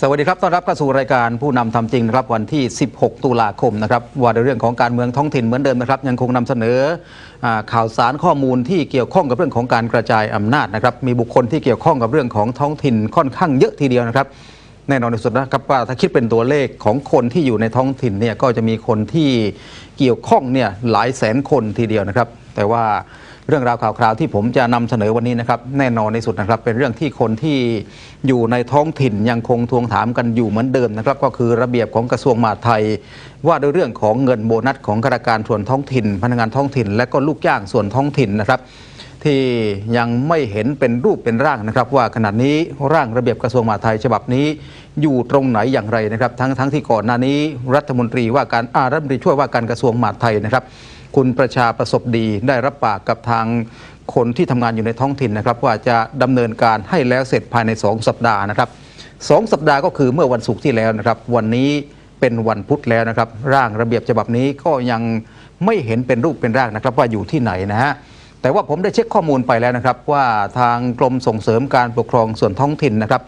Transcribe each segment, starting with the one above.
สวัสดีครับ ต้อนรับเข้าสู่รายการผู้นำทำจริงนะครับวันที่ 16 ตุลาคมนะครับว่าในเรื่องของการเมืองท้องถิ่นเหมือนเดิมนะครับ ยังคงนำเสนออข่าวสารข้อมูลที่เกี่ยวข้องกับเรื่องของการกระจายอำนาจนะครับ มีบุคคลที่เกี่ยวข้องกับเรื่องของท้องถิ่นค่อนข้างเยอะทีเดียวนะครับ แน่นอนที่สุดนะครับว่าถ้าคิดเป็นตัวเลขของคนที่อยู่ในท้องถิ่นเนี่ยก็จะมีคนที่เกี่ยวข้องเนี่ยหลายแสนคนทีเดียวนะครับ แต่ว่า เรื่องราวข่าวคราวที่ผมจะนำเสนอวันนี้นะครับแน่นอนในสุดนะครับเป็นเรื่องที่คนที่อยู่ในท้องถิ่นยังคงทวงถามกันอยู่เหมือนเดิมนะครับก็คือระเบียบของกระทรวงมหาดไทย ว่าด้วยเรื่องของเงินโบนัสของข้าราชการส่วนท้องถิ่น พนักงานท้องถิ่น และก็ลูกจ้างส่วนท้องถิ่นนะครับ ที่ยังไม่เห็นเป็นรูปเป็นร่างนะครับ ว่าขณะนี้ร่างระเบียบกระทรวงมหาดไทยฉบับนี้ อยู่ตรงไหนอย่างไรนะครับ ทั้งทั้งที่ก่อนหน้านี้ รัฐมนตรีว่าการอารัฐมนตรีช่วยว่าการกระทรวงมหาดไทยนะครับคุณประชาประสบดีได้รับปากกับทางคนที่ทำงานอยู่ในท้องถิ่นนะครับ ว่าจะดำเนินการให้แล้วเสร็จภายใน 2 สัปดาห์นะครับสองสัปดาห์ก็คือเมื่อวันศุกร์ที่แล้วนะครับ วันนี้เป็นวันพุธแล้วนะครับ ร่างระเบียบฉบับนี้ก็ยังไม่เห็นเป็นรูปเป็นร่างนะครับว่าอยู่ที่ไหนนะฮะ แต่ว่าผมได้เช็คข้อมูลไปแล้วนะครับ ว่าทางกรมส่งเสริมการปกครองส่วนท้องถิ่นนะครับ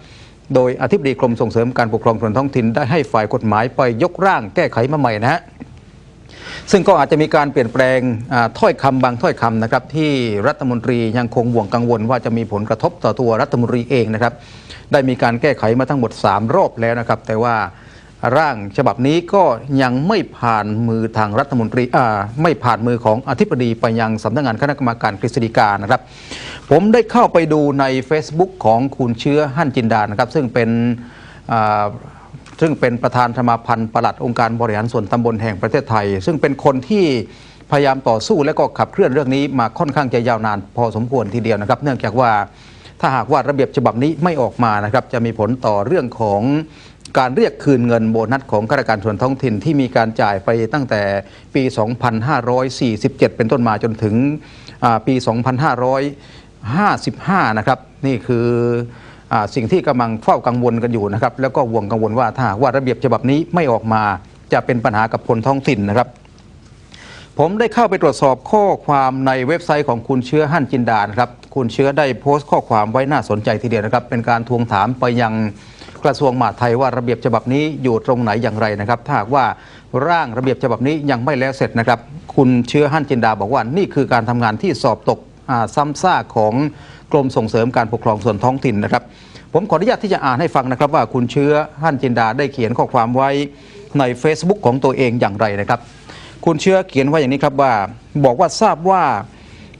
โดยอธิบดีกรมส่งเสริมการปกครองส่วนท้องถิ่นได้ให้ฝ่ายกฎหมายไปยกร่างแก้ไขมาใหม่นะฮะซึ่งก็อาจจะมีการเปลี่ยนแปลงถ้อยคำบางถ้อยคำนะครับ ที่รัฐมนตรียังคงห่วงกังวล ว่าจะมีผลกระทบต่อตัวรัฐมนตรีเองนะครับ ได้มีการแก้ไขมาทั้งหมด 3 รอบแล้วนะครับ แต่ว่า ร่างฉบับนี้ก็ยังไม่ผ่านมือทางรัฐมนตรีอ่าไม่ผ่านมือของอธิบดีไปยังสำนักงานคณะกรรมการกฤษฎีกานะครับ ผมได้เข้าไปดูใน Facebook ของคุณเชื้อหั่นจินดานะครับ ซึ่งเป็นอ่าซึ่งเป็นประธานสมาพันธ์ปลัดองค์การบริหารส่วนตำบลแห่งประเทศไทย ซึ่งเป็นคนที่พยายามต่อสู้และก็ขับเคลื่อนเรื่องนี้มาค่อนข้างจะยาวนานพอสมควรทีเดียวนะครับ เนื่องจากว่าถ้าหากว่าระเบียบฉบับนี้ไม่ออกมานะครับ จะมีผลต่อเรื่องของ การเรียกคืนเงินโบนัสของข้าราชการส่วนท้องถิ่นที่มีการจ่ายไปตั้งแต่ปี 2547 เป็นต้นมาจนถึงปี 2555 นะครับ นี่คืออสิ่งที่กำลังเฝ้ากังวลกันอยู่นะครับ แล้วก็ห่วงกังวลว่าถ้าว่าระเบียบฉบับนี้ไม่ออกมาจะเป็นปัญหากับคนท้องถิ่นนะครับ ผมได้เข้าไปตรวจสอบข้อความในเว็บไซต์ของคุณเชื้อหั่นจินดานครับ คุณเชื้อได้โพสต์ข้อความไว้น่าสนใจทีเดียวนะครับ เป็นการทวงถามไปยัง กระทรวงมหาดไทยว่าระเบียบฉบับนี้อยู่ตรงไหนอย่างไรนะครับ ถ้าหากว่าร่างระเบียบฉบับนี้ยังไม่แล้วเสร็จนะครับ คุณเชื้อหั่นจินดาบอกว่านี่คือการทำงานที่สอบตกซ้ำซากของกรมส่งเสริมการปกครองส่วนท้องถิ่นนะครับ ผมขออนุญาตที่จะอ่านให้ฟังนะครับ ว่าคุณเชื้อหั่นจินดาได้เขียนข้อความไว้ใน Facebook ของตัวเองอย่างไรนะครับ คุณเชื้อเขียนไว้อย่างนี้ครับว่า บอกว่าทราบว่า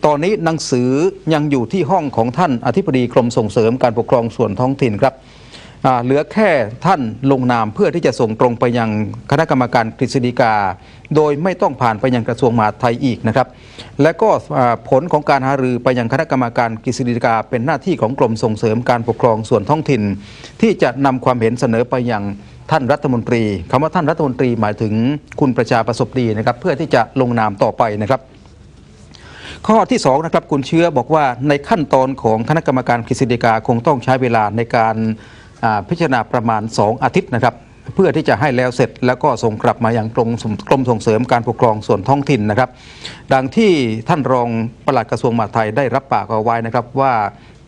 ตอนนี้หนังสือยังอยู่ที่ห้องของท่านอธิบดีกรมส่งเสริมการปกครองส่วนท้องถิ่นครับ เหลือแค่ท่านลงนามเพื่อที่จะส่งตรงไปยังคณะกรรมการกฤษฎีกา โดยไม่ต้องผ่านไปยังกระทรวงมหาดไทยอีกนะครับ และก็ผลของการหารือไปยังคณะกรรมการกฤษฎีกา เป็นหน้าที่ของกรมส่งเสริมการปกครองส่วนท้องถิ่น ที่จะนำความเห็นเสนอไปยังท่านรัฐมนตรีคำว่าท่านรัฐมนตรีหมายถึงคุณประชาประสบดีนะครับ เพื่อที่จะลงนามต่อไปนะครับข้อที่2นะครับคุณเชื้อบอกว่าในขั้นตอนของคณะกรรมการกฤษฎีกาคงต้องใช้เวลาในการ พิจารณาประมาณ 2 อาทิตย์นะครับเพื่อที่จะให้แล้วเสร็จแล้วก็ส่งกลับมาอยังกรมกรมส่งเสริมการปกครองส่วนท้องถิ่นนะครับ ดังที่ท่านรองปลัดกระทรวงมหาดไทยได้รับปากเอาไว้นะครับ ว่า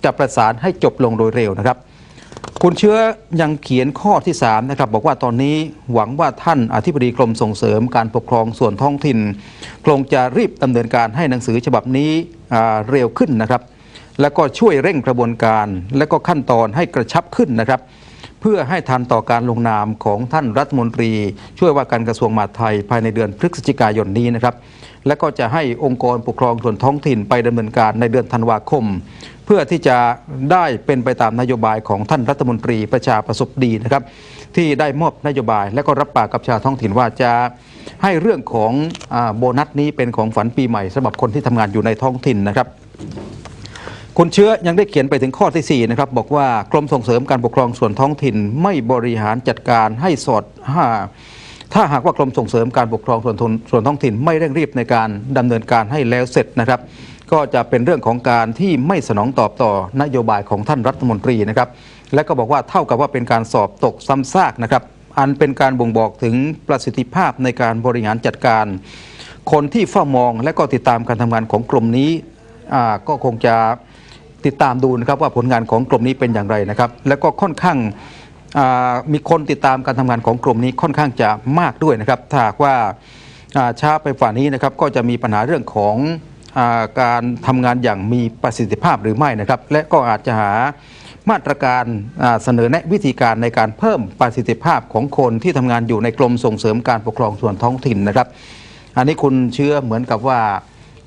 จะประสานให้จบลงโดยเร็วนะครับ คุณเชื้อยังเขียนข้อที่3นะครับบอกว่าตอนนี้หวังว่าท่านอธิบดีกรมส่งเสริมการปกครองส่วนท้องถิ่นคงจะรีบดำเนินการให้หนังสือฉบับนี้เร็วขึ้นนะครับ แล้วก็ช่วยเร่งกระบวนการ และก็ขั้นตอนให้กระชับขึ้นนะครับ เพื่อให้ทันต่อการลงนามของท่านรัฐมนตรี ช่วยว่าการกระทรวงมหาดไทยภายในเดือนพฤศจิกายนนี้นะครับ และก็จะให้องค์กรปกครองส่วนท้องถิ่นไปดำเนินการในเดือนธันวาคม เพื่อที่จะได้เป็นไปตามนโยบายของท่านรัฐมนตรีประชาประสบดีนะครับ ที่ได้มอบนโยบาย และก็รับปากกับชาวท้องถิ่นว่าจะให้เรื่องของอโบนัสนี้เป็นของฝันปีใหม่สำหรับคนที่ทำงานอยู่ในท้องถิ่นนะครับ คุณเชื้อยังได้เขียนไปถึงข้อที่ 4 นะครับ บอกว่ากรมส่งเสริมการปกครองส่วนท้องถิ่นไม่บริหารจัดการให้สอดถ้าถ้าหากว่ากรมส่งเสริมการปกครองส่วนทนส่วนท้องถิ่นไม่เร่งรีบในการดำเนินการให้แล้วเสร็จนะครับ ก็จะเป็นเรื่องของการที่ไม่สนองตอบต่อนโยบายของท่านรัฐมนตรีนะครับ และก็บอกว่าเท่ากับว่าเป็นการสอบตกซ้ำซากนะครับ อันเป็นการบ่งบอกถึงประสิทธิภาพในการบริหารจัดการ คนที่เฝ้ามองและก็ติดตามการทำงานของกรมนี้ก็คงจะ ติดตามดูนะครับว่าผลงานของกรมนี้เป็นอย่างไรนะครับ แล้วก็ค่อนข้างมีคนติดตามการทำงานของกลุ่มนี้ค่อนข้างจะมากด้วยนะครับถ้าหากว่าช้าไปฝ่านี้นะครับก็จะมีปัญหาเรื่องของอการทำงานอย่างมีประสิทธิภาพหรือไม่นะครับ และก็อาจจะหามาตรการเสนอแนะวิธีการในการเพิ่มประสิทธิภาพของคนที่ทำงานอยู่ในกรมส่งเสริมการปกครองส่วนท้องถิ่นนะครับ อันนี้คุณเชื่อเหมือนกับว่า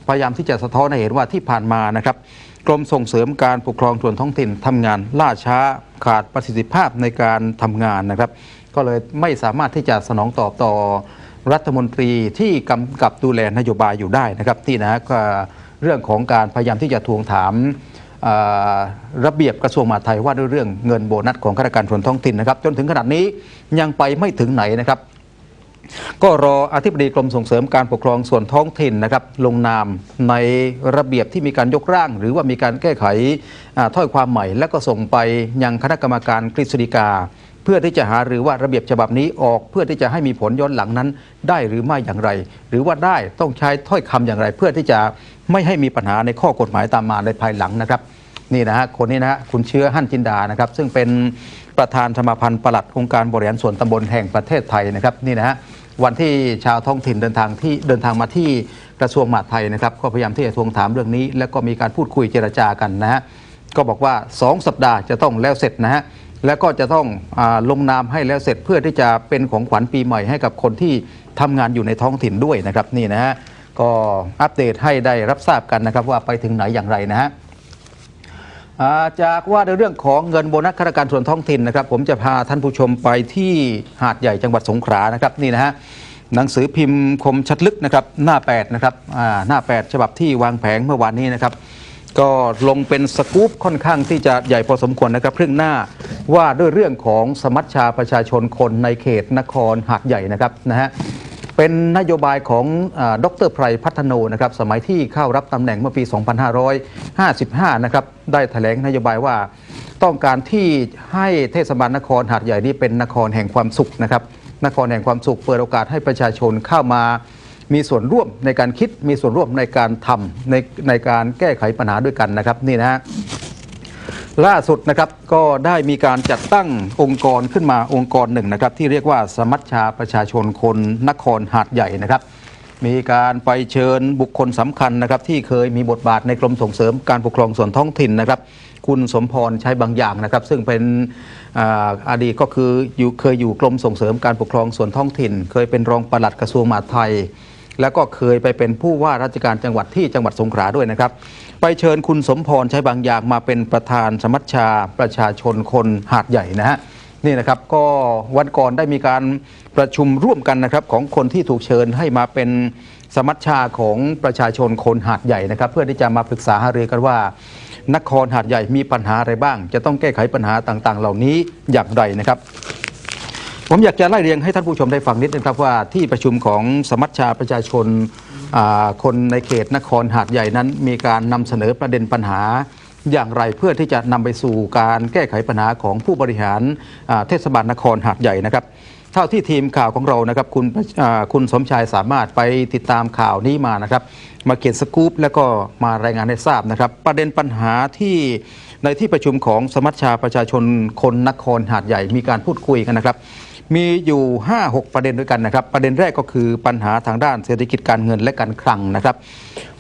พยายามที่จะสะท้อนให้เห็นว่าที่ผ่านมานะครับ กรมส่งเสริมการปกครองส่วนท้องถิ่นทำงานล่าช้าขาดประสิทธิภาพในการทำงานนะครับ ก็เลยไม่สามารถที่จะสนองตอบต่อรัฐมนตรีที่กำกับดูแลนโยบายอยู่ได้นะครับ ที่นะก็เรื่องของการพยายามที่จะทวงถามระเบียบกระทรวงมหาดไทยว่าด้วยเรื่องเงินโบนัสของข้าราชการส่วนท้องถิ่นนะครับ จนถึงขนาดนี้ยังไปไม่ถึงไหนนะครับ ก็รออธิบดีกรมส่งเสริมการปกครองส่วนท้องถิ่นนะครับลงนามในระเบียบที่มีการยกร่าง หรือว่ามีการแก้ไขถ้อยความใหม่ แล้วก็ส่งไปยังคณะกรรมการกฤษฎีกา เพื่อที่จะหาหรือว่าระเบียบฉบับนี้ออก เพื่อที่จะให้มีผลย้อนหลังนั้น ได้หรือไม่อย่างไร หรือว่าได้ต้องใช้ถ้อยคำอย่างไร เพื่อที่จะไม่ให้มีปัญหาในข้อกฎหมายตามมาในภายหลังนะครับนี่นะฮะคนนี้นะฮะคุณเชื้อหั่นจินดานะครับ ซึ่งเป็นประธานสมาพันธ์ปลัดองค์การบริหารส่วนตำบลแห่งประเทศไทยนะครับนี่นะฮะ วันที่ชาวท้องถิ่นเดินทางที่เดินทางมาที่กระทรวงมหาดไทยนะครับ ก็พยายามที่จะทวงถามเรื่องนี้ แล้วก็มีการพูดคุยเจรจากันนะฮะก็บอกว่า 2 สัปดาห์จะต้องแล้วเสร็จนะฮะแล้วก็จะต้องอลงนามให้แล้วเสร็จเพื่อที่จะเป็นของขวัญปีใหม่ให้กับคนที่ทำงานอยู่ในท้องถิ่นด้วยนะครับนี่นะฮะก็อัปเดตให้ได้รับทราบกันนะครับว่าไปถึงไหนอย่างไรนะฮะ จากว่าในเรื่องของเงินโบนัสข้าราชการส่วนท้องถิ่นนะครับ ผมจะพาท่านผู้ชมไปที่หาดใหญ่จังหวัดสงขลานะครับนี่นะฮะหนังสือพิมพ์คมชัดลึกนะครับหน้า8นะครับหน้า 8 ฉบับที่วางแผงเมื่อวานนี้นะครับ ก็ลงเป็นสกู๊ปค่อนข้างที่จะใหญ่พอสมควรนะครับเรื่งหน้าว่าด้วยเรื่องของสมัชชาประชาชนคนในเขตนครหาดใหญ่นะครับนะฮะ เป็นนโยบายของอดรไพรพัฒโนนะครับสมัยที่เข้ารับตำแหน่งเมื่อปี 2555 นะครับได้แถลงนโยบายว่าต้องการที่ให้เทศบาลนครหาดใหญ่นี้เป็นนครแห่งความสุขนะครับนครแห่งความสุขเปิดโอกาสให้ประชาชนเข้ามามีส่วนร่วมในการคิดมีส่วนร่วมในการทำในในการแก้ไขปัญหาด้วยกันนะครับนี่นะฮะ ล่าสุดนะครับก็ได้มีการจัดตั้งองค์กรขึ้นมาองค์กรหนึ่งนะครับ ที่เรียกว่าสมัชชาประชาชนคนนครหาดใหญ่นะครับ มีการไปเชิญบุคคลสำคัญนะครับที่เคยมีบทบาทในกรมส่งเสริมการปกครองส่วนท้องถิ่นนะครับ คุณสมพรใช้บางอย่างนะครับ ซึ่งเป็นออดีตก็คืออยู่เคยอยู่กรมส่งเสริมการปกครองส่วนท้องถิ่น เคยเป็นรองปลัดกระทรวงมหาดไทย แล้วก็เคยไปเป็นผู้ว่าราชการจังหวัดที่จังหวัดสงขลาด้วยนะครับ ไปเชิญคุณสมพรใช้บางอย่างมาเป็นประธานสมัชชาประชาชนคนหาดใหญ่นะฮะนี่นะครับก็วันก่อนได้มีการประชุมร่วมกันนะครับของคนที่ถูกเชิญให้มาเป็นสมัชชาของประชาชนคนหาดใหญ่นะครับ เพื่อที่จะมาปรึกษาหารือกันว่านครหาดใหญ่มีปัญหาอะไรบ้าง จะต้องแก้ไขปัญหาต่างๆ เหล่านี้อย่างไรนะครับ ผมอยากจะไล่เรียงให้ท่านผู้ชมได้ฟังนิดนึงครับว่าที่ประชุมของสมัชชาประชาชน คนในเขตนครหาดใหญ่นั้น มีการนำเสนอประเด็นปัญหาอย่างไรเพื่อที่จะนำไปสู่การแก้ไขปัญหาของผู้บริหารเทศบาลนครหาดใหญ่นะครับเท่าที่ทีมข่าวของเรานะครับคุณคุณสมชายสามารถไปติดตามข่าวนี้มานะครับ มาเขียนสกู๊ปแล้วก็มารายงานให้ทราบนะครับ ประเด็นปัญหาที่ในที่ประชุมของสมัชชาประชาชนคนนครหาดใหญ่มีการพูดคุยกันนะครับ มีอยู่ 5-6 ประเด็นด้วยกันนะครับ ประเด็นแรกก็คือปัญหาทางด้านเศรษฐกิจการเงินและการคลังนะครับ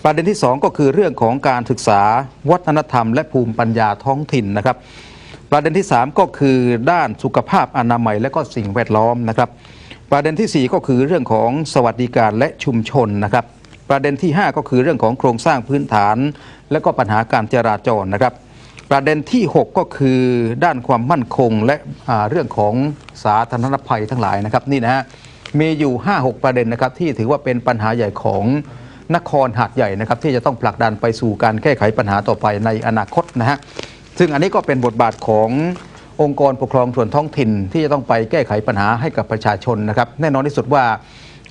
ประเด็นที่ 2 ก็คือเรื่องของการศึกษาวัฒนธรรม และภูมิปัญญาท้องถิ่นนะครับ ประเด็นที่ 3 ก็คือด้านสุขภาพอนามัยและก็สิ่งแวดล้อมนะครับ ประเด็นทีสี่4 ก็คือเรื่องของสวัสดิการและชุมชนนะครับ ประเด็นที่ 5 ก็คือเรื่องของโครงสร้างพื้นฐาน และก็ปัญหาการจราจรนะครับ ประเด็นที่ 6 ก็คือด้านความมั่นคงและเรื่องของสาธารณภัยทั้งหลายนะครับนี่นะฮะมีอยู่ 5-6 ประเด็นนะครับที่ถือว่าเป็นปัญหาใหญ่ของนครหาดใหญ่นะครับที่จะต้องผลักดันไปสู่การแก้ไขปัญหาต่อไปในอนาคตนะฮะซึ่งอันนี้ก็เป็นบทบาทขององค์กรปกครองส่วนท้องถิ่นที่จะต้องไปแก้ไขปัญหาให้กับประชาชนนะครับแน่นอนที่สุดว่า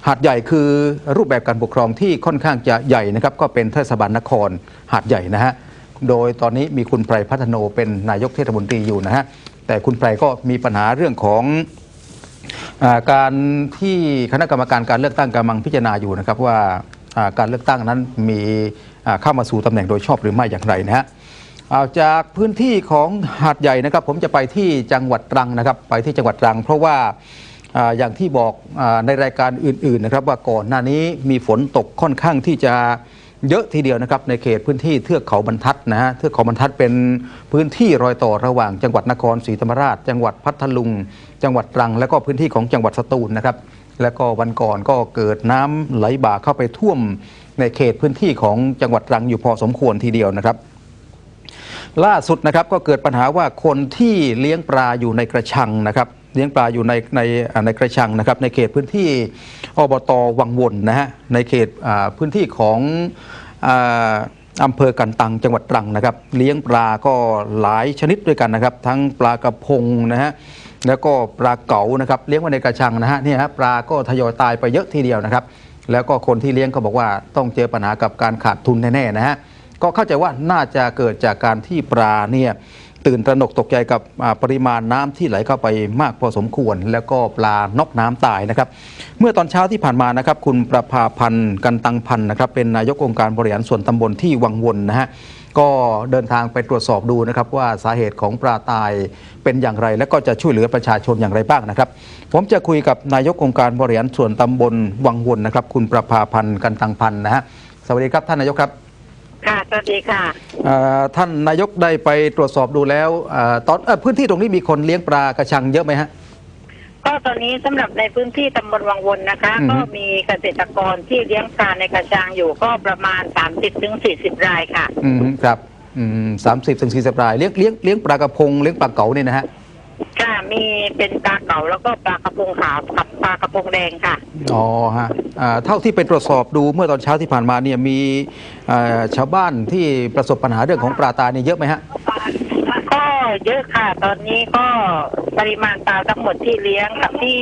หาดใหญ่คือรูปแบบการปกครองที่ค่อนข้างจะใหญ่นะครับก็เป็นเทศบาลนครหาดใหญ่นะฮะ โดยตอนนี้มีคุณไพรพัฒโนเป็นนายกเทศมนตรีอยู่นะฮะแต่คุณไพรก็มีปัญหาเรื่องของอการที่คณะกรรมการการเลือกตั้งกำลังพิจารณาอยู่นะครับว่าการเลือกตั้งนั้นมีเข้ามาสู่ตำแหน่งโดยชอบหรือไม่อย่างไรนะฮะเอาจากพื้นที่ของหาดใหญ่นะครับ ผมจะไปที่จังหวัดตรังนะครับ ไปที่จังหวัดตรัง เพราะว่าอย่างที่บอกในรายการอื่น ๆนะครับ ว่าก่อนหน้านี้มีฝนตกค่อนข้างที่จะ เยอะทีเดียวนะครับในเขตพื้นที่เทือกเขาบรรทัดนะฮะเทือกเขาบรรทัดเป็นพื้นที่รอยต่อระหว่างจังหวัดนครศรีธรรมราช จังหวัดพัทลุง จังหวัดตรัง และก็พื้นที่ของจังหวัดสตูลนะครับแล้วก็วันก่อนก็เกิดน้ำไหลบ่าเข้าไปท่วมในเขตพื้นที่ของจังหวัดตรังอยู่พอสมควรทีเดียวนะครับ ล่าสุดนะครับก็เกิดปัญหาว่าคนที่เลี้ยงปลาอยู่ในกระชังนะครับ เลี้ยงปลาอยู่ในในในกระชังนะครับ ในเขตพื้นที่อบตวังวนนะฮะในเขตพื้นที่ของอำเภอกันตังจังหวัดตรังนะครับ เลี้ยงปลาก็หลายชนิดด้วยกันนะครับ ทั้งปลากระพงนะฮะแล้วก็ปลาเก๋านะครับเลี้ยงไว้ในกระชังนะฮะเนี่ยฮะปลาก็ทยอยตายไปเยอะทีเดียวนะครับ แล้วก็คนที่เลี้ยงก็บอกว่าต้องเจอปัญหากับการขาดทุนแน่ๆนะฮะก็เข้าใจว่าน่าจะเกิดจากการที่ปลาเนี่ย ตื่นตระหนกตกใจกับปริมาณน้ำที่ไหลเข้าไปมากพอสมควร แล้วก็ปลานอกน้ำตายนะครับ เมื่อตอนเช้าที่ผ่านมานะครับ คุณประภาพันธ์กันตังพันธ์นะครับ เป็นนายกองค์การบริหารส่วนตำบลที่วังวนนะฮะก็เดินทางไปตรวจสอบดูนะครับว่าสาเหตุของปลาตายเป็นอย่างไร และก็จะช่วยเหลือประชาชนอย่างไรบ้างนะครับ ผมจะคุยกับนายกองค์การบริหารส่วนตำบลวังวนนะครับ คุณประภาพันธ์กันตังพันธ์นะฮะสวัสดีครับท่านนายกครับ ค่ะสวัสดีค่ะเอ่อท่านนายกได้ไปตรวจสอบดูแล้วเอ่อตอนเอ่อพื้นที่ตรงนี้มีคนเลี้ยงปลากระชังเยอะไหมฮะ ก็ตอนนี้สำหรับในพื้นที่ตำบลวังวนนะคะ อือฮึ ก็มีเกษตรกรที่เลี้ยงปลาในกระชังอยู่ก็ประมาณ 30ถึง40 รายค่ะ อืมครับสามสิบถึงสี่สิบรายเลี้ยงเลี้ยงเลี้ยงปลากระพงเลี้ยงปลาเก๋าเนี่ยนะฮะ ค่ะมีเป็นปลาเก๋าแล้วก็ปลากระพงขาวกับปลากระพงแดงค่ะ อ๋อฮะอ่าเท่าที่ไปตรวจสอบดูเมื่อตอนเช้าที่ผ่านมาเนี่ยมีเอ่อชาวบ้านที่ประสบปัญหาเรื่องของปลาตายเนี่ยเยอะไหมฮะ ก็เยอะค่ะ ตอนนี้ก็ปริมาณปลาทั้งหมดที่เลี้ยงกับที่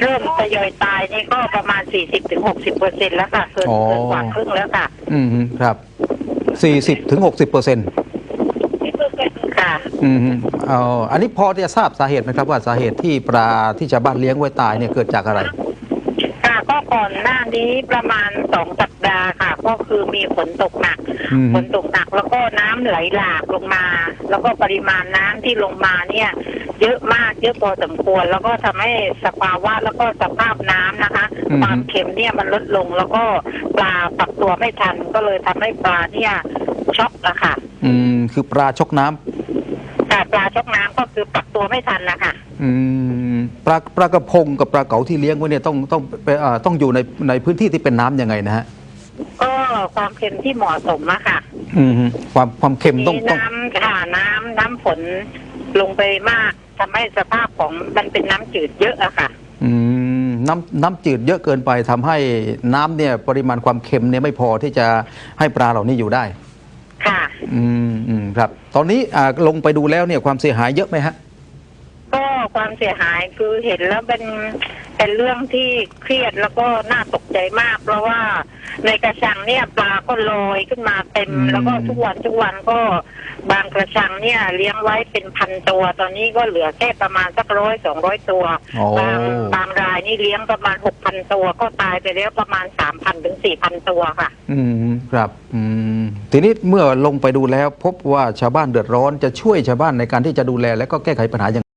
เริ่มทยอยตายนี่ก็ประมาณ 40ถึง60เปอร์เซ็นต์แล้วค่ะเกินอ๋อ เกินกว่าครึ่งแล้วค่ะ อืมครับสี่สิบถึงหกสิบเปอร์เซ็นต์ ค่ะอืมเอาอันนี้พอจะทราบสาเหตุไหมครับว่าสาเหตุที่ปลาที่ชาวบ้านเลี้ยงไว้ตายเนี่ยเกิดจากอะไร ค่ะก็ก่อนหน้านี้ประมาณสองสัปดาห์ค่ะ ก็คือมีฝนตกหนักอืม ฝนตกหนักแล้วก็น้ำไหลหลากลงมา แล้วก็ปริมาณน้ำที่ลงมาเนี่ย เยอะมากเยอะพอสมควร แล้วก็ทำให้สภาวะแล้วก็สภาพน้ำนะคะ อืม ความเค็มเนี่ยมันลดลงแล้วก็ปลาปรับตัวไม่ทันก็เลยทำให้ปลาเนี่ยช็อกอะค่ะ อืมคือปลาชกน้ำแต่ ปลาช็อกน้ำก็คือปรับตัวไม่ทันนะคะอืมปลาปลากระพงกับปลาเก๋าที่เลี้ยงไว้เนี่ยต้องต้องไปอ่าต้องอยู่ในในพื้นที่ที่เป็นน้ำยังไงนะฮะก็ความเค็มที่เหมาะสมอะค่ะอืมความความเค็มต้องมีต้อง น้ำค่ะน้ำน้ำฝนลงไปมากทำให้สภาพของมันเป็นน้ำจืดเยอะอะค่ะ อืมน้ำน้ำจืดเยอะเกินไปทำให้น้ำเนี่ยปริมาณความเค็มเนี่ยไม่พอที่จะให้ปลาเหล่านี้อยู่ได้ ค่ะ อืมอืมครับ ตอนนี้อ่าลงไปดูแล้วเนี่ยความเสียหายเยอะไหมฮะก็ ความเสียหายคือเห็นแล้วเป็นเป็นเรื่องที่เครียดแล้วก็น่าตกใจมาก เพราะว่าในกระชังเนี่ยปลาก็ลอยขึ้นมาเต็มอืมแล้วก็ทุกวันทุกวันก็บางกระชังเนี่ยเลี้ยงไว้เป็นพันตัว ตอนนี้ก็เหลือแค่ประมาณสักร้อยสองร้อยตัวโอ้บางบางรายนี่เลี้ยงประมาณหกพันตัวก็ตายไปแล้วประมาณสามพันถึงสี่พันตัวค่ะ อืมครับอืมทีนี้เมื่อลงไปดูแล้วพบว่าชาวบ้านเดือดร้อนจะช่วยชาวบ้านในการที่จะดูแลและก็แก้ไขปัญหาอย่าง